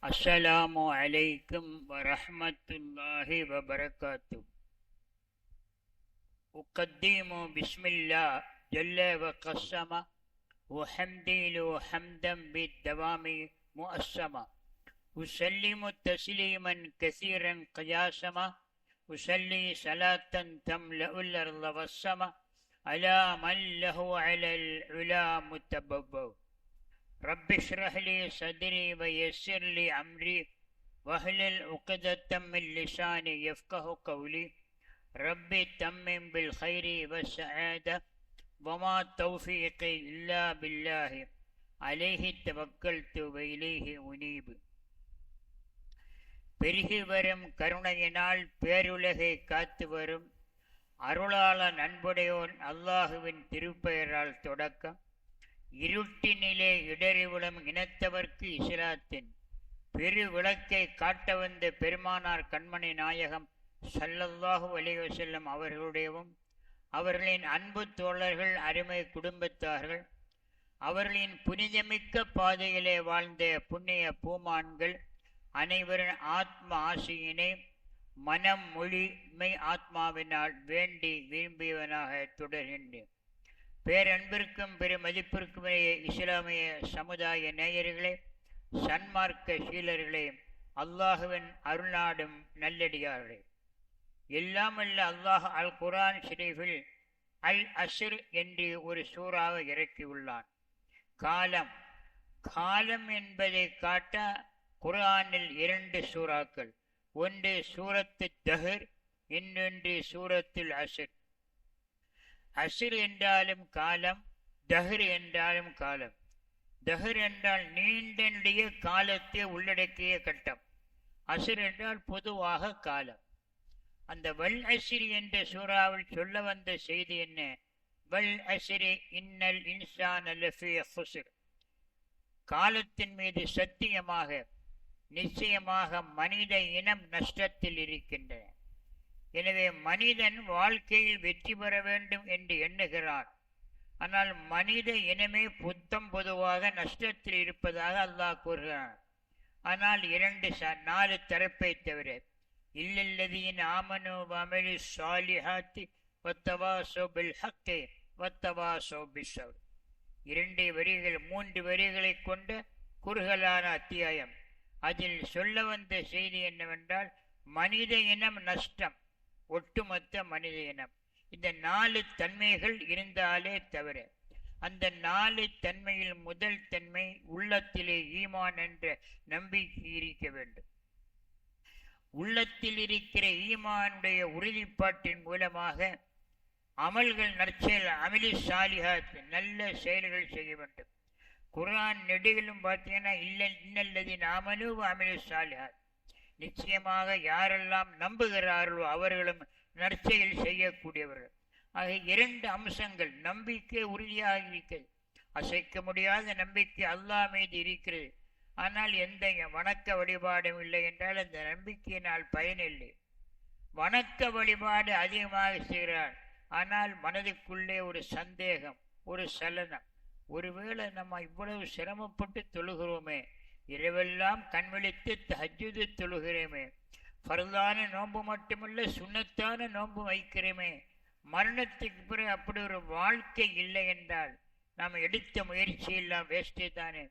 السلام عليكم ورحمة الله وبركاته أقدم بسم الله جل وقسم وحمدي له حمدا بالدوام مؤسما أسلم تسليما كثيرا قياسما. أسلي صلاة تملأ الأرض والسماء على من له على العلا متبوب. رب اشرح لي صدري ويسر لي أمري واحلل عقدة من لساني يفقه قولي ربي تمم بالخير والسعادة وما توفيقي إلا بالله عليه توكلت وإليه أنيب பெருகி வரும் கருணையினால் பேருலகை காத்து வரும் அருளாளன் அன்புடையோன் அல்லாஹுவின் திருப்பெயரால் தொடக்கம் இருட்டினிலே இடறிவிடும் இனத்தவர்க்கு இஸ்லாத்தின் பெரு விளக்கை காட்ட வந்த பெருமானார் கண்மணி நாயகம் சல்லல்லாக அலைஹி செல்லும் அவர்களுடையவும் அவர்களின் அன்பு தோழர்கள் அருமை குடும்பத்தார்கள் அவர்களின் புனிதமிக்க பாதையிலே வாழ்ந்த புண்ணிய பூமான்கள் அனைவரின் ஆத்ம ஆசையினை மனம் மொழி மெய் ஆத்மாவினால் வேண்டி விரும்பியவனாக தொடர்கின்றேன். பேரன்பிற்கும் பெருமதிப்பிற்கும் இஸ்லாமிய சமுதாய நேயர்களே சன்மார்க்க சீலர்களே அல்லாஹுவின் அருள்நாடும் நல்லடியார்களே. எல்லாமல்ல அல்லாஹ் அல் குரான் ஷெரீஃபில் அல் அசுர் என்று ஒரு சூறாக இறக்கியுள்ளான். காலம். காலம் என்பதை காட்ட குரானில் இரண்டு சூறாக்கள். ஒன்று சூரத்து தஹர் இன்னொன்று சூரத்துல் அசுர் அசில் என்றாலும் காலம் தஹர் என்றாலும் காலம். தஹர் என்றால் நீண்ட காலத்தை உள்ளடக்கிய கட்டம். அசுர் என்றால் பொதுவாக காலம். அந்த வல் அசிரி என்ற சூறாவில் சொல்ல வந்த செய்தி என்ன? வல் அசிரி இன்னல் இன்சான் ஹுசுர் காலத்தின் மீது சத்தியமாக நிச்சயமாக மனித இனம் நஷ்டத்தில் இருக்கின்றன. எனவே மனிதன் வாழ்க்கையில் வெற்றி பெற வேண்டும் என்று எண்ணுகிறான். ஆனால் மனித இனமே புத்தம் பொதுவாக நஷ்டத்தில் இருப்பதாக அல்லாஹ் கூறுகிறான். ஆனால் இரண்டு நாலு தரப்பை தவிர இல்லல்லதியின் ஆமனு அமலி சாலிஹாத்தி வத்தவா சோபில் ஹக்கே வத்தவா சோபிசவ் இரண்டு வரிகள் மூன்று வரிகளை கொண்ட குறுகலான அத்தியாயம். அதில் சொல்ல வந்த செய்தி என்னவென்றால் மனித இனம் நஷ்டம். ஒட்டுமொத்த மனித இனம். இந்த நாலு தன்மைகள் இருந்தாலே தவிர அந்த நாலு தன்மையில் முதல் தன்மை உள்ளத்திலே ஈமான் என்ற நம்பிக்கை இருக்க வேண்டும். உள்ளத்தில் இருக்கிற ஈமானுடைய உறுதிப்பாட்டின் மூலமாக அமல்கள் நற்செயல் அமலி சாலிகாத் நல்ல செயல்கள் செய்ய வேண்டும். குரான் நெடுகளும் பார்த்தீங்கன்னா இல்லை இன்னல்லது நாமலு அமிலி சாலிகாத் நிச்சயமாக யாரெல்லாம் நம்புகிறார்களோ அவர்களும் நற்செயல் செய்யக்கூடியவர்கள். ஆக இரண்டு அம்சங்கள் நம்பிக்கை உறுதியாக இருக்கிறது. அசைக்க முடியாத நம்பிக்கை அல்லா மீது இருக்கிறது. ஆனால் எந்த வணக்க வழிபாடும் இல்லை என்றால் அந்த நம்பிக்கையினால் பயனில்லை வணக்க வழிபாடு அதிகமாக செய்கிறார். ஆனால் மனதுக்குள்ளே ஒரு சந்தேகம் ஒரு சலனம். ஒருவேளை நம்ம இவ்வளவு சிரமப்பட்டு தொழுகிறோமே இரவெல்லாம் கண்விழித்து தஜ்ஜுது தொழுகிறேமே. ஃபர்தான நோன்பு மட்டுமல்ல சுண்ணத்தான நோன்பு வைக்கிறேமே. மரணத்துக்கு பிறகு அப்படி ஒரு வாழ்க்கை இல்லை என்றால் நாம் எடுத்த முயற்சி எல்லாம் வேஸ்டே தானே.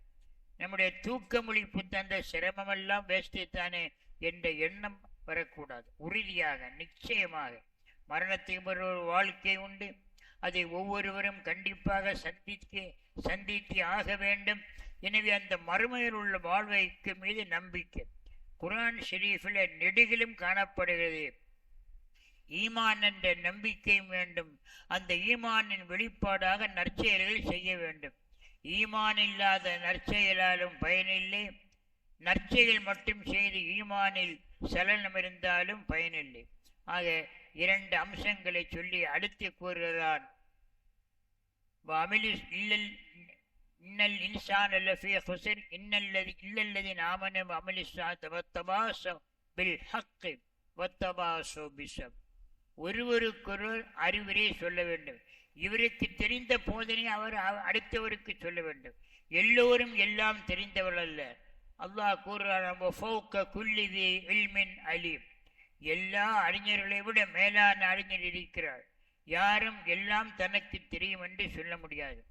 நம்முடைய தூக்க முழிப்பு தந்த சிரமமெல்லாம் வேஸ்டே தானே என்ற எண்ணம் வரக்கூடாது. உறுதியாக நிச்சயமாக மரணத்துக்கு பிறகு ஒரு வாழ்க்கை உண்டு. அதை ஒவ்வொருவரும் கண்டிப்பாக சந்திக்க சந்தித்து ஆக வேண்டும். எனவே அந்த மறுமையில் உள்ள வாழ்வைக்கு மீது நம்பிக்கை. குரான் ஷெரீஃபில் நெடுகிலும் காணப்படுகிறது. ஈமான் என்ற நம்பிக்கையும் வேண்டும். அந்த ஈமானின் வெளிப்பாடாக நற்செயல்கள் செய்ய வேண்டும். ஈமான் இல்லாத நற்செயலாலும் பயனில்லை நற்செயல் மட்டும் செய்து ஈமானில் சலனம் இருந்தாலும் பயனில்லை ஆக இரண்டு அம்சங்களை சொல்லி அடுத்து கூறுகிறான். இன்னல் இன்சான் அல்லஃபி ஹுசர் இன்னல்லதி இன்னல்லது நாமன அமலி சாத்த வத்தபாச பில் ஹக்கு வத்தபாசோ பிஷப் ஒருவருக்கொருவர் அறிவுரை சொல்ல வேண்டும். இவருக்கு தெரிந்த போதனை அவர் அடுத்தவருக்கு சொல்ல வேண்டும். எல்லோரும் எல்லாம் தெரிந்தவள் அல்ல அல்லாஹ் கூறுறான் குல்லிதி அலீம். எல்லா அறிஞர்களை விட மேலான அறிஞர் இருக்கிறார். யாரும் எல்லாம் தனக்கு தெரியும் என்று சொல்ல முடியாது.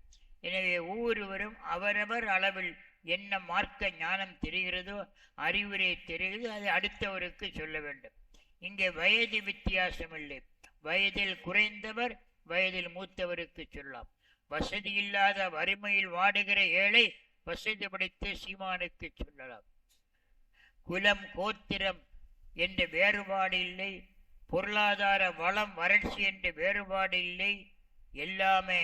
எனவே ஒவ்வொருவரும் அவரவர் அளவில் என்ன மார்க்க ஞானம் தெரிகிறதோ அறிவுரை தெரிகிறது அதை அடுத்தவருக்கு சொல்ல வேண்டும். இங்கே வயது வித்தியாசம் இல்லை வயதில் குறைந்தவர் வயதில் மூத்தவருக்கு சொல்லலாம். வசதி இல்லாத வறுமையில் வாடுகிற ஏழை வசதி படைத்த சீமானுக்கு சொல்லலாம். குலம் கோத்திரம் என்ற வேறுபாடு இல்லை. பொருளாதார வளம் வறட்சி என்ற வேறுபாடு இல்லை. எல்லாமே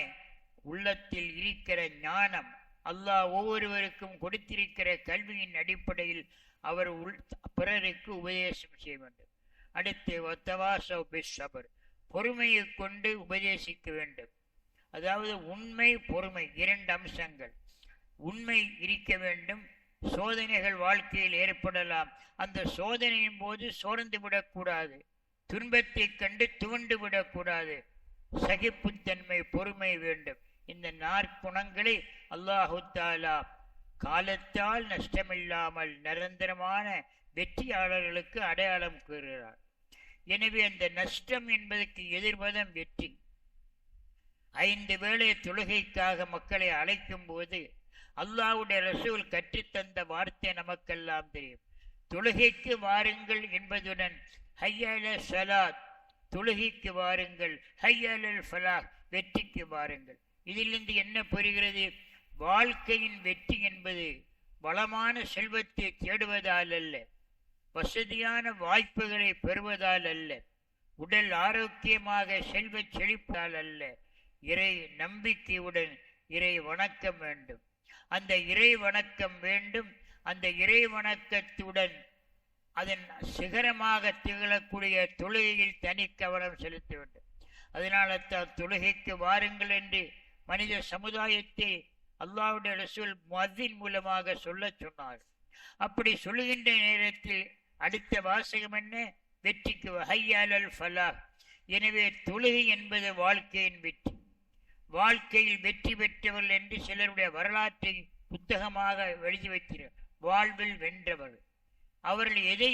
உள்ளத்தில் இருக்கிற ஞானம் அல்லாஹ் ஒவ்வொருவருக்கும் கொடுத்திருக்கிற கல்வியின் அடிப்படையில் அவர் உள் பிறருக்கு உபதேசம் செய்ய வேண்டும். அடுத்து ஒத்தவாசவ் சபர் பொறுமையை கொண்டு உபதேசிக்க வேண்டும். அதாவது உண்மை பொறுமை இரண்டு அம்சங்கள். உண்மை இருக்க வேண்டும் சோதனைகள் வாழ்க்கையில் ஏற்படலாம். அந்த சோதனையின் போது சோர்ந்து விடக்கூடாது துன்பத்தை கண்டு துவண்டு விடக்கூடாது. சகிப்புத்தன்மை பொறுமை வேண்டும். இந்த நாற்குணங்களை அல்லாஹு தாலா காலத்தால் நஷ்டமில்லாமல் நிரந்தரமான வெற்றியாளர்களுக்கு அடையாளம் கூறுகிறார். எனவே அந்த நஷ்டம் என்பதற்கு எதிர்பதம் வெற்றி. ஐந்து வேளை தொழுகைக்காக மக்களை அழைக்கும் போது அல்லாவுடைய ரசூல் கற்றுத்தந்த வார்த்தை நமக்கெல்லாம் தெரியும். தொழுகைக்கு வாருங்கள் என்பதுடன் ஹையல சலாத் தொழுகைக்கு வாருங்கள் ஹையல் ஃபலாஹ் வெற்றிக்கு வாருங்கள். இதிலிருந்து என்ன புரிகிறது? வாழ்க்கையின் வெற்றி என்பது வளமான செல்வத்தை தேடுவதால் அல்ல வசதியான வாய்ப்புகளை பெறுவதால் அல்ல உடல் ஆரோக்கியமாக செல்வ செழிப்பால் அல்ல. இறை நம்பிக்கையுடன் இறை வணக்கம் வேண்டும். அந்த இறை வணக்கம் வேண்டும். அந்த இறை வணக்கத்துடன் அதன் சிகரமாக திகழக்கூடிய தொழுகையில் தனி கவனம் செலுத்த வேண்டும். அதனால தான் தொழுகைக்கு வாருங்கள் என்று மனித சமுதாயத்தை அல்லாவுடைய ரசூல் மதின் மூலமாக சொல்ல சொன்னார். அப்படி சொல்லுகின்ற நேரத்தில் அடுத்த வாசகம் என்ன? வெற்றிக்கு ஹையாலல் ஃபலா. எனவே தொழுகை என்பது வாழ்க்கையின் வெற்றி. வாழ்க்கையில் வெற்றி பெற்றவர்கள் என்று சிலருடைய வரலாற்றை புத்தகமாக எழுதி வைக்கிறார் வாழ்வில் வென்றவர்கள். அவர்கள் எதை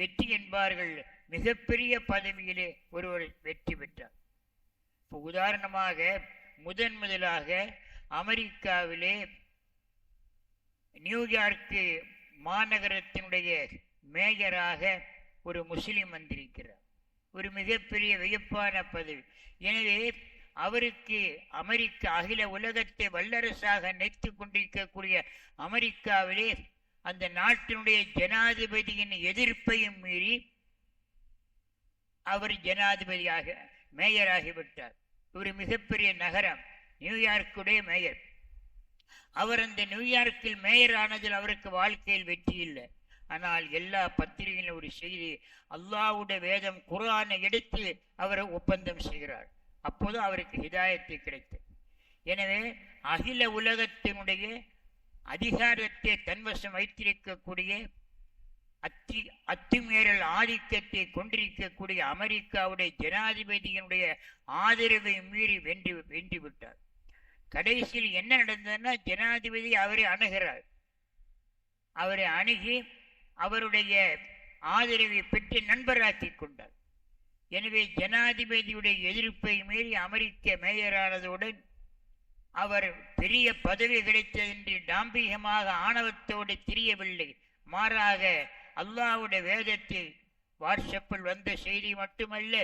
வெற்றி என்பார்கள்? மிகப்பெரிய பதவியிலே ஒருவர் வெற்றி பெற்றார். இப்போ உதாரணமாக முதன் முதலாக அமெரிக்காவிலே நியூயார்க்கு மாநகரத்தினுடைய மேயராக ஒரு முஸ்லிம் வந்திருக்கிறார். ஒரு மிகப்பெரிய வியப்பான பதவி எனவே அவருக்கு அமெரிக்க அகில உலகத்தை வல்லரசாக நினைத்து கொண்டிருக்கக்கூடிய அமெரிக்காவிலே அந்த நாட்டினுடைய ஜனாதிபதியின் எதிர்ப்பையும் மீறி அவர் ஜனாதிபதியாக மேயராகிவிட்டார் ஒரு மிகப்பெரிய நகரம் நியூயார்க்குடைய மேயர். அவர் அந்த நியூயார்க்கில் மேயர் ஆனதில் அவருக்கு வாழ்க்கையில் வெற்றி இல்லை. ஆனால் எல்லா பத்திரிகையிலும் ஒரு செய்தி அல்லாவுடைய வேதம் குரானை எடுத்து அவர் ஒப்பந்தம் செய்கிறார். அப்போது அவருக்கு ஹிதாயத்தை கிடைத்தது. எனவே அகில உலகத்தினுடைய அதிகாரத்தை தன்வசம் வைத்திருக்கக்கூடிய அத்தி அத்துமீறல் ஆதிக்கத்தை கொண்டிருக்கக்கூடிய அமெரிக்காவுடைய ஜனாதிபதியினுடைய ஆதரவை மீறி வென்று வென்று விட்டார். கடைசியில் என்ன நடந்ததுன்னா ஜனாதிபதி அவரை அணுகிறார். அவரை அணுகி அவருடைய ஆதரவை பெற்று நண்பராக்கி கொண்டார். எனவே ஜனாதிபதியுடைய எதிர்ப்பை மீறி அமெரிக்க மேயரானதுடன் அவர் பெரிய பதவி கிடைத்தது என்று டாம்பிகமாக ஆணவத்தோடு தெரியவில்லை. மாறாக அல்லாவுடைய வேதத்தில் வாட்ஸ்அப்பில் வந்த செய்தி மட்டுமல்ல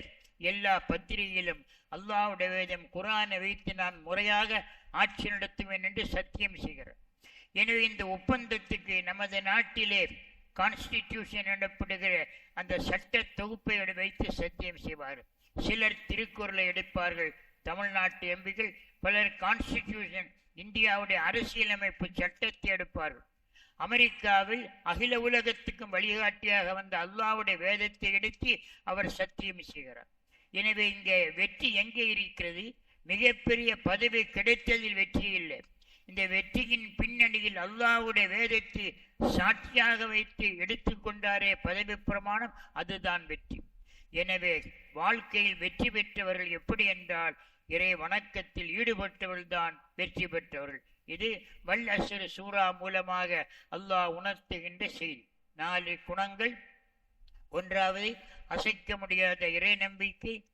எல்லா பத்திரிகையிலும் அல்லாவுடைய வேதம் குரானை வைத்து நான் முறையாக ஆட்சி நடத்துவேன் என்று சத்தியம் செய்கிறேன். எனவே இந்த ஒப்பந்தத்துக்கு நமது நாட்டிலே கான்ஸ்டிடியூஷன் எனப்படுகிற அந்த சட்ட தொகுப்பை வைத்து சத்தியம் செய்வார்கள் சிலர் திருக்குறளை எடுப்பார்கள். தமிழ்நாட்டு எம்பிகள் பலர் கான்ஸ்டிடியூஷன் இந்தியாவுடைய அரசியலமைப்பு சட்டத்தை எடுப்பார்கள். அமெரிக்காவில் அகில உலகத்துக்கும் வழிகாட்டியாக வந்த அல்லாவுடைய வேதத்தை எடுத்து அவர் சத்தியம் செய்கிறார். எனவே இங்கே வெற்றி எங்கே இருக்கிறது? மிகப்பெரிய பதவி கிடைத்ததில் வெற்றி இல்லை. இந்த வெற்றியின் பின்னணியில் அல்லாவுடைய வேதத்தை சாட்சியாக வைத்து எடுத்துக்கொண்டாரே பதவி பிரமாணம் அதுதான் வெற்றி. எனவே வாழ்க்கையில் வெற்றி பெற்றவர்கள் எப்படி என்றால் இறை வணக்கத்தில் ஈடுபட்டவர்கள்தான் வெற்றி பெற்றவர்கள். இது வல் அஸ்ர் சூரா மூலமாக அல்லாஹ் உணர்த்துகின்ற செய்தி நாலு குணங்கள். ஒன்றாவது அசைக்க முடியாத இறை நம்பிக்கை.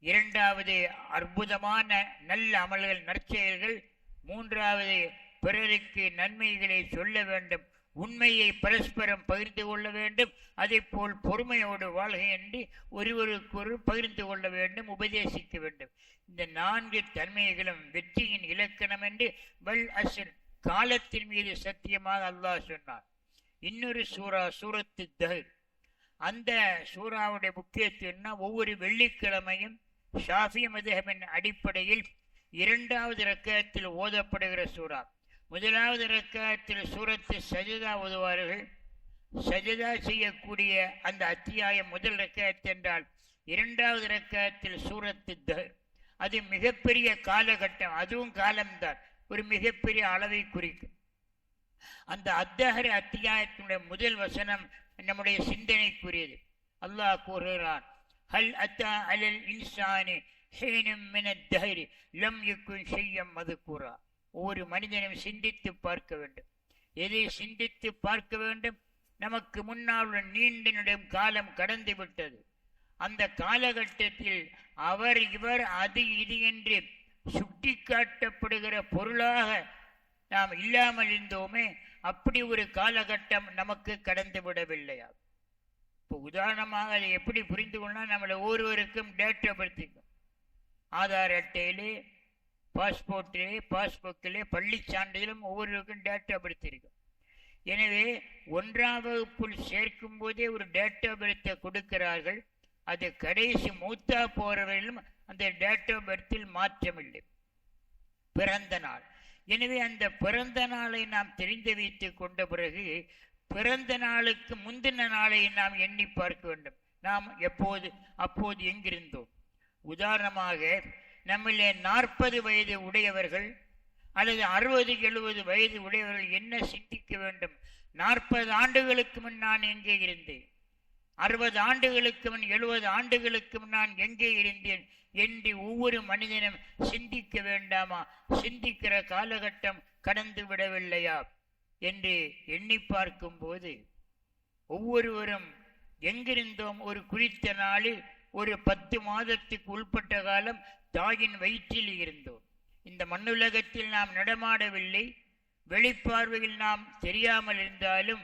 இரண்டாவது அற்புதமான நல்ல அமல்கள் நற்செயல்கள். மூன்றாவது பிறருக்கு நன்மைகளை சொல்ல வேண்டும். உண்மையை பரஸ்பரம் பகிர்ந்து கொள்ள வேண்டும். அதே போல் பொறுமையோடு வாழ்கையின்றி என்று ஒருவருக்கொரு பகிர்ந்து கொள்ள வேண்டும் உபதேசிக்க வேண்டும். இந்த நான்கு தன்மைகளும் வெற்றியின் இலக்கணம் என்று வல் அசர் காலத்தின் மீது சத்தியமாக அல்லாஹ் சொன்னார். இன்னொரு சூரா சூரத்து தஹர். அந்த சூறாவுடைய முக்கியத்துவம்னா ஒவ்வொரு வெள்ளிக்கிழமையும் ஷாஃபி மதுஹபின் அடிப்படையில் இரண்டாவது ரக்கத்தில் ஓதப்படுகிற சூறா. முதலாவது ரக்கத்தில் சூரத்து சஜிதா உதுவார்கள் சஜதா செய்யக்கூடிய அந்த அத்தியாயம் முதல் ரக்கத் என்றால் இரண்டாவது ரக்காயத்தில் சூரத்து தஹர் அது மிகப்பெரிய காலகட்டம் அதுவும் காலம்தான். ஒரு மிகப்பெரிய அளவை குறிக்கும். அந்த அத்தஹர் அத்தியாயத்தினுடைய முதல் வசனம் நம்முடைய சிந்தனைக்குரியது. அல்லாஹ் கூறுகிறான் ஹல் அத்தா அலல் இன்சானி ஹீனும் மின தஹரி லம் யுக்குன் செய்யம் மதுக்கூறா ஒவ்வொரு மனிதனும் சிந்தித்து பார்க்க வேண்டும். எதை சிந்தித்து பார்க்க வேண்டும்? நமக்கு முன்னால் உள்ள நீண்ட நெடும் காலம் கடந்து விட்டது. அந்த காலகட்டத்தில் அவர் இவர் அது இது என்று சுட்டி காட்டப்படுகிற பொருளாக நாம் இல்லாமல் இருந்தோமே அப்படி ஒரு காலகட்டம் நமக்கு கடந்து விடவில்லையா இப்போ உதாரணமாக அதை எப்படி புரிந்து கொள்ளலாம் நம்மளை ஒவ்வொருவருக்கும் டேட் ஆஃப் பர்த் ஆதார் அட்டையிலே பாஸ்போர்ட்டிலே பாஸ்புக்கிலே பள்ளி சான்றிதழும் ஒவ்வொருவருக்கும் டேட்டா பர்த் இருக்கும் எனவே ஒன்றாம் வகுப்பில் சேர்க்கும் போதே ஒரு டேட்டா பர்த்தை கொடுக்கிறார்கள். அது கடைசி மூத்தா போறவர்களும் அந்த டேட் ஆஃப் பர்த்தில் மாற்றமில்லை. பிறந்த நாள். எனவே அந்த பிறந்த நாளை நாம் தெரிந்து வைத்து கொண்ட பிறகு பிறந்த நாளுக்கு முந்தின நாளை நாம் எண்ணி பார்க்க வேண்டும். நாம் எப்போது அப்போது எங்கிருந்தோம்? உதாரணமாக நம்மிலே நாற்பது வயது உடையவர்கள் அல்லது அறுபது எழுபது வயது உடையவர்கள் என்ன சிந்திக்க வேண்டும்? நாற்பது ஆண்டுகளுக்கு முன் நான் எங்கே இருந்தேன்? அறுபது ஆண்டுகளுக்கு முன் எழுபது ஆண்டுகளுக்கு முன் நான் எங்கே இருந்தேன் என்று ஒவ்வொரு மனிதனும் சிந்திக்க வேண்டாமா? சிந்திக்கிற காலகட்டம் கடந்து விடவில்லையா? என்று எண்ணி பார்க்கும்போது ஒவ்வொருவரும் எங்கிருந்தோம்? ஒரு குறித்த நாளில் ஒரு பத்து மாதத்துக்கு உள்பட்ட காலம் தாயின் வயிற்றில் இருந்தோம். இந்த மண்ணுலகத்தில் நாம் நடமாடவில்லை. வெளிப்பார்வையில் நாம் தெரியாமல் இருந்தாலும்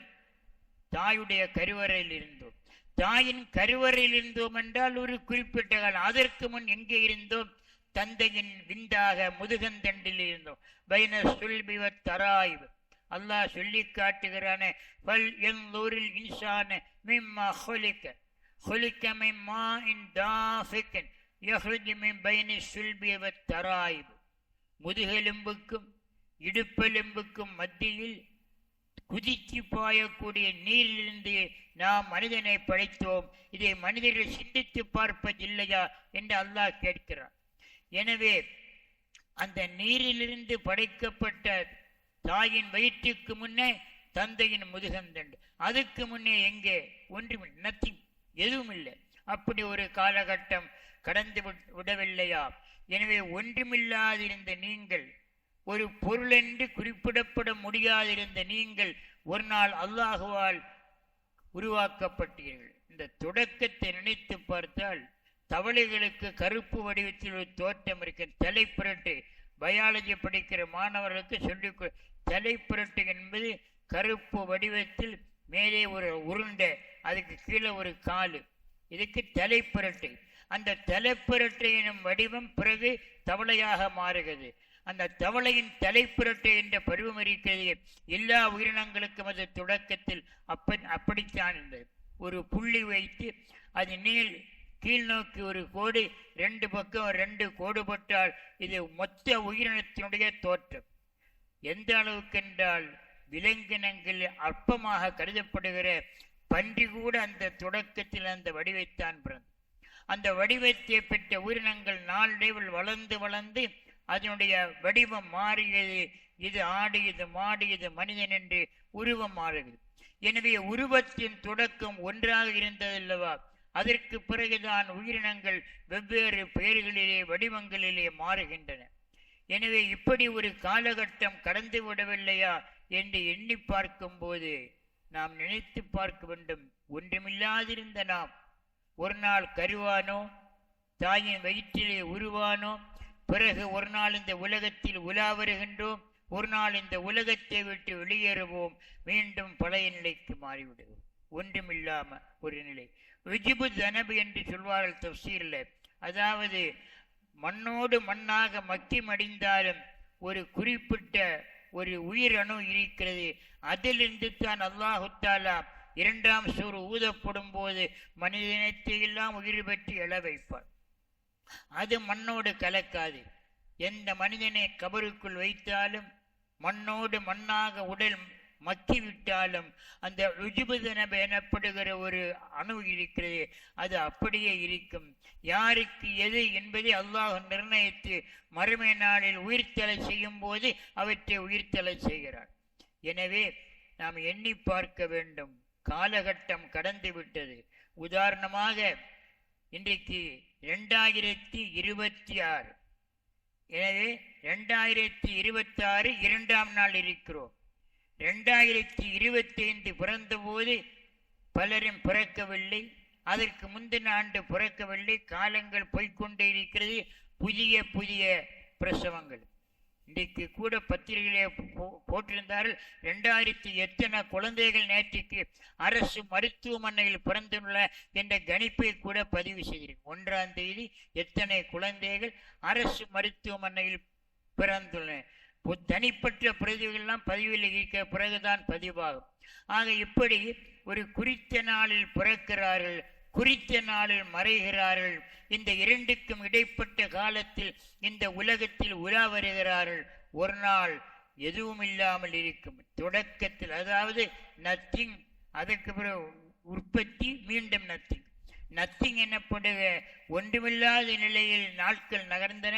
தாயுடைய கருவறையில் இருந்தோம். தாயின் கருவறையில் இருந்தோம் என்றால் ஒரு குறிப்பிட்ட காலம். அதற்கு முன் எங்கே இருந்தோம்? தந்தையின் விந்தாக முதுகந்தண்டில் இருந்தோம். பைன சுல்பிவ தராய்வு. அல்லாஹ் சொல்லி காட்டுகிறானே பல் எங்கூரில் இன்சான மிம்மா ஹொலிக்க. خلق من இன் دافق يخرج من بين சுல்பிவ தராய்வு முதுகெலும்புக்கும் இடுப்பெலும்புக்கும் மத்தியில் குதிச்சு பாயக்கூடிய நீரிலிருந்து நாம் மனிதனை படைத்தோம் இதை மனிதர்கள் சிந்தித்து பார்ப்பதில்லையா என்று அல்லாஹ் கேட்கிறான் எனவே அந்த நீரிலிருந்து படைக்கப்பட்ட தாயின் வயிற்றுக்கு முன்னே தந்தையின் முதுகந்தண்டு அதுக்கு முன்னே எங்கே ஒன்றும் நத்திங் எதுவும் இல்லை அப்படி ஒரு காலகட்டம் கடந்து விட்- விடவில்லையா? எனவே ஒன்றுமில்லாதிருந்த நீங்கள் ஒரு பொருள் என்று குறிப்பிடப்பட முடியாதிருந்த நீங்கள் ஒரு நாள் அல்லாஹுவால் உருவாக்கப்பட்டீர்கள். இந்த தொடக்கத்தை நினைத்து பார்த்தால் தவளைகளுக்கு கருப்பு வடிவத்தில் ஒரு தோற்றம் இருக்கு தலைப்புரட்டு பயாலஜி படிக்கிற மாணவர்களுக்கு சொல்லிக் தலை தலைப்புரட்டு என்பது கருப்பு வடிவத்தில் மேலே ஒரு உருண்டை அதுக்கு கீழே ஒரு காலு. இதுக்கு தலைப்புரட்டு. அந்த தலைப்புரட்டு எனும் வடிவம் பிறகு தவளையாக மாறுகிறது. அந்த தவளையின் தலைப்புரட்டு என்ற பருவம் இருக்கிறது எல்லா உயிரினங்களுக்கும் அது தொடக்கத்தில் அப்ப அப்படித்தான் இருந்தது. ஒரு புள்ளி வைத்து அது நீள் கீழ் நோக்கி ஒரு கோடு ரெண்டு பக்கம் ரெண்டு கோடுபட்டால் இது மொத்த உயிரினத்தினுடைய தோற்றம். எந்த அளவுக்கு என்றால் விலங்கினங்கள் அற்பமாக கருதப்படுகிற பன்றி கூட அந்த தொடக்கத்தில் அந்த வடிவைத்தான் பிறந்தது. அந்த வடிவத்தை பெற்ற உயிரினங்கள் நாளடைவில் வளர்ந்து வளர்ந்து அதனுடைய வடிவம் மாறியது. இது ஆடு இது மாடு இது மனிதன் என்று உருவம் மாறுகிறது எனவே உருவத்தின் தொடக்கம் ஒன்றாக இருந்ததல்லவா அதற்கு பிறகுதான் உயிரினங்கள் வெவ்வேறு பெயர்களிலே வடிவங்களிலே மாறுகின்றன. எனவே இப்படி ஒரு காலகட்டம் கடந்து விடவில்லையா என்று எண்ணி பார்க்கும்போது நாம் நினைத்து பார்க்க வேண்டும் ஒன்றுமில்லாதிருந்த நாம். ஒரு நாள் கருவானோ தாயின் வயிற்றிலே உருவானோ பிறகு ஒரு நாள் இந்த உலகத்தில் உலா வருகின்றோம் ஒரு நாள் இந்த உலகத்தை விட்டு வெளியேறுவோம் மீண்டும் பழைய நிலைக்கு மாறிவிடுவோம். ஒன்றுமில்லாம ஒரு நிலை. விஜிபு தனபு என்று சொல்வார்கள் தப்சீரில். அதாவது மண்ணோடு மண்ணாக மக்கி மடிந்தாலும் ஒரு குறிப்பிட்ட ஒரு உயிரணு இருக்கிறது. அதிலிருந்து தான் அல்லாஹுத்தாலா இரண்டாம் சூறு ஊதப்படும் போது மனிதனத்தை எல்லாம் உயிர் பெற்று எழ வைப்பார் அது மண்ணோடு கலக்காது. எந்த மனிதனை கபருக்குள் வைத்தாலும் மண்ணோடு மண்ணாக உடல் மக்கிவிட்டாலும் அந்த ருஜுபுதனப எனப்படுகிற ஒரு அணு இருக்கிறது அது அப்படியே இருக்கும். யாருக்கு எது என்பதை அல்லாஹ் நிர்ணயித்து மறுமை நாளில் உயிர்த்தலை செய்யும் போது அவற்றை உயிர்த்தலை செய்கிறார். எனவே நாம் எண்ணி பார்க்க வேண்டும். காலகட்டம் கடந்து விட்டது. உதாரணமாக இன்றைக்கு ரெண்டாயிரத்தி இருபத்தி ஆறு. எனவே ரெண்டாயிரத்தி இருபத்தி ஆறு இரண்டாம் நாள் இருக்கிறோம். இரண்டாயிரத்தி இருபத்தி ஐந்து பிறந்தபோது பலரும் பிறக்கவில்லை. அதற்கு முந்தின ஆண்டு பிறக்கவில்லை. காலங்கள் போய்க்கொண்டே இருக்கிறது. புதிய புதிய பிரசவங்கள். இன்றைக்கு கூட பத்திரிகையிலே போ- போட்டிருந்தார்கள். ரெண்டாயிரத்தி எத்தனை குழந்தைகள் நேற்றுக்கு அரசு மருத்துவமனையில் பிறந்துள்ள என்ற கணிப்பை கூட பதிவு செய்திருக்கு ஒன்றாம் தேதி எத்தனை குழந்தைகள் அரசு மருத்துவமனையில் பிறந்துள்ளன? தனிப்பட்ட பிரதிகள்லாம் பதிவில் இருக்க பிறகுதான் பதிவாகும். ஆக இப்படி ஒரு குறித்த நாளில் பிறக்கிறார்கள் குறித்த நாளில் மறைகிறார்கள் இந்த இரண்டுக்கும் இடைப்பட்ட காலத்தில் இந்த உலகத்தில் உலா வருகிறார்கள். ஒரு நாள் எதுவும் இல்லாமல் இருக்கும். தொடக்கத்தில் அதாவது நத்திங் அதற்கு பிறகு உற்பத்தி மீண்டும் நத்திங் நத்திங் எனப்படுக ஒன்றுமில்லாத நிலையில் நாட்கள் நகர்ந்தன.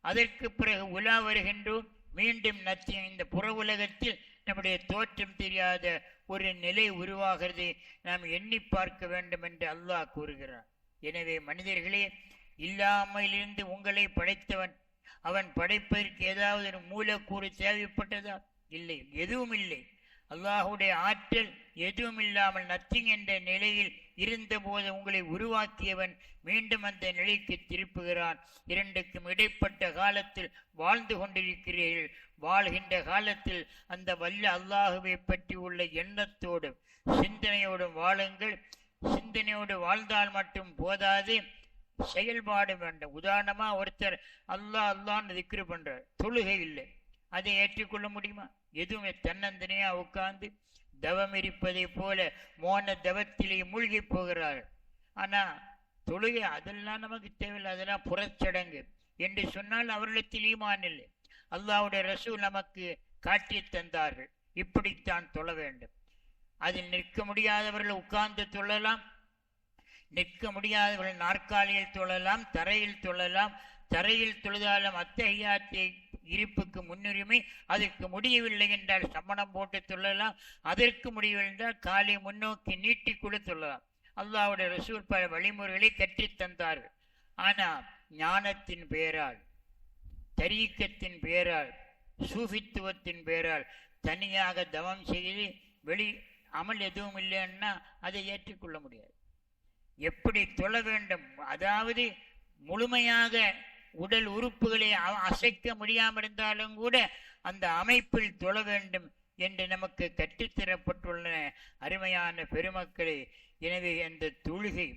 அதற்கு பிறகு உலா வருகின்றோம். மீண்டும் நத்திங் இந்த புற உலகத்தில் நம்முடைய தோற்றம் தெரியாத ஒரு நிலை உருவாகிறது. நாம் எண்ணி பார்க்க வேண்டும் என்று அல்லாஹ் கூறுகிறார். எனவே மனிதர்களே இல்லாமலிருந்து உங்களை படைத்தவன் அவன் படைப்பதற்கு ஏதாவது ஒரு மூலக்கூறு தேவைப்பட்டதா? இல்லை எதுவும் இல்லை. அல்லாஹுடைய ஆற்றல் எதுவும் இல்லாமல் நத்திங் என்ற நிலையில் இருந்தபோது உங்களை உருவாக்கியவன் மீண்டும் அந்த நிலைக்கு திருப்புகிறான். இரண்டுக்கும் இடைப்பட்ட காலத்தில் வாழ்ந்து கொண்டிருக்கிறீர்கள். வாழ்கின்ற காலத்தில் அந்த வல்ல அல்லாஹுவை பற்றி உள்ள எண்ணத்தோடும் சிந்தனையோடும் வாழுங்கள். சிந்தனையோடு வாழ்ந்தால் மட்டும் போதாது. செயல்பாடு வேண்டும். உதாரணமா ஒருத்தர் அல்லாஹ் அல்லான்னு திக்ரு பண்றார். தொழுகை இல்லை. அதை ஏற்றுக்கொள்ள முடியுமா? எதுவுமே தன்னந்தனியா உட்கார்ந்து தவம் இருப்பதை போல மோன தவத்திலே மூழ்கி போகிறார்கள் ஆனா தொழுகை அதெல்லாம் நமக்கு தேவையில்லை அதெல்லாம் புறச்சடங்கு. என்று சொன்னால் அவர்களிடத்தில் ஈமான் இல்லை. அல்லாவுடைய ரசூல் நமக்கு காட்டி தந்தார்கள். இப்படித்தான் தொழ வேண்டும். அதில் நிற்க முடியாதவர்கள் உட்கார்ந்து தொழலாம். நிற்க முடியாதவர்கள் நாற்காலியில் தொழலாம் தரையில் தொழலாம். தரையில் தொழுதாலும் அத்தகையாத்தை இருப்புக்கு முன்னுரிமை அதற்கு முடியவில்லை என்றால் சம்மணம் போட்டு சொல்லலாம் அதற்கு முடியவில்லை என்றால் காலை முன்னோக்கி நீட்டி கூட சொல்லலாம் அல்லாவுடைய ரசூல் பல வழிமுறைகளை கற்றுத்தந்தார்கள் ஆனால் ஞானத்தின் பெயரால் தரீக்கத்தின் பெயரால் சூஃபித்துவத்தின் பெயரால் தனியாக தவம் செய்து வெளி அமல் எதுவும் இல்லைன்னா அதை ஏற்றுக்கொள்ள முடியாது. எப்படி தொழ வேண்டும்? அதாவது முழுமையாக உடல் உறுப்புகளை அ- அசைக்க முடியாமல் இருந்தாலும் கூட அந்த அமைப்பில் தொழ வேண்டும் என்று நமக்கு கற்றுத்தரப்பட்டுள்ளன அருமையான பெருமக்களே. எனவே அந்த தொழுகை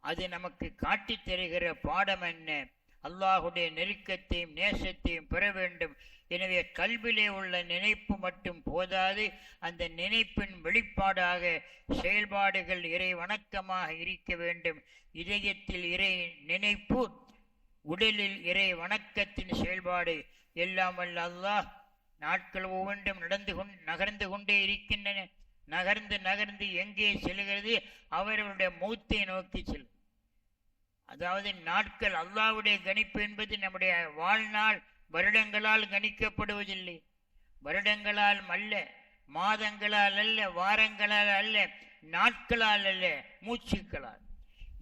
அது நமக்கு காட்டித் தருகிற பாடம் என்ன? அல்லாஹுடைய நெருக்கத்தையும் நேசத்தையும் பெற வேண்டும். எனவே கல்விலே உள்ள நினைப்பு மட்டும் போதாது அந்த நினைப்பின் வெளிப்பாடாக செயல்பாடுகள் இறை வணக்கமாக இருக்க வேண்டும். இதயத்தில் இறை நினைப்பு உடலில் இறை வணக்கத்தின் செயல்பாடு எல்லாம் வல்ல அல்லாஹ் நாட்கள் ஒவ்வொன்றும் நடந்து கொண்டு நகர்ந்து கொண்டே இருக்கின்றன. நகர்ந்து நகர்ந்து எங்கே செல்கிறது? அவர்களுடைய மூத்தை நோக்கி செல்லும் அதாவது நாட்கள் அல்லாஹ்வுடைய கணிப்பு என்பது நம்முடைய வாழ்நாள் வருடங்களால் கணிக்கப்படுவதில்லை. வருடங்களால் அல்ல மாதங்களால் அல்ல வாரங்களால் அல்ல நாட்களால் அல்ல மூச்சுக்களால்.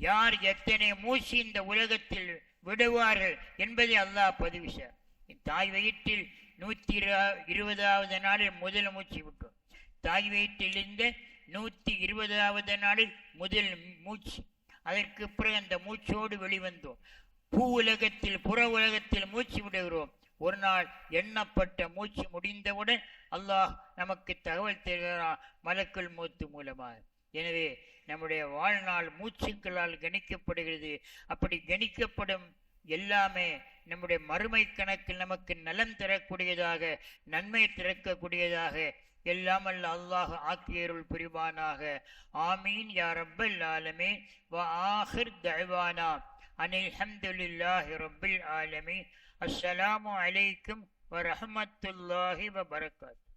யார் எத்தனை மூச்சு இந்த உலகத்தில் விடுவார்கள் என்பதை அல்லாஹ் பதிவு செய்தார் தாய் வயிற்றில் நூற்றி இருபதாவது நாளில் முதல் மூச்சு விட்டோம். தாய் வயிற்றிலிருந்து நூற்றி இருபதாவது நாளில் முதல் மூச்சு. அதற்கு பிறகு அந்த மூச்சோடு வெளிவந்தோம். பூ உலகத்தில் புற உலகத்தில் மூச்சு விடுகிறோம். ஒரு நாள் எண்ணப்பட்ட மூச்சு முடிந்தவுடன் அல்லாஹ் நமக்கு தகவல் தருகிறான் மலக்குள் மூத்து மூலமாக. எனவே நம்முடைய வாழ்நாள் மூச்சுக்களால் கணிக்கப்படுகிறது. அப்படி கணிக்கப்படும் எல்லாமே நம்முடைய மறுமை கணக்கில் நமக்கு நலம் தரக்கூடியதாக நன்மை திறக்கக்கூடியதாக எல்லாம் அல்ல அல்லாஹ் ஆக்கியருள் புரிவானாக. ஆமீன் யா ரப்பல் ஆலமே வ ஆஹிர் தஅவானா. அனில் ஹம்துலில்லாஹி ரப்பில் ஆலமே அஸ்ஸலாமு அலைக்கும் வரஹமத்துல்லாஹி வபரகாத்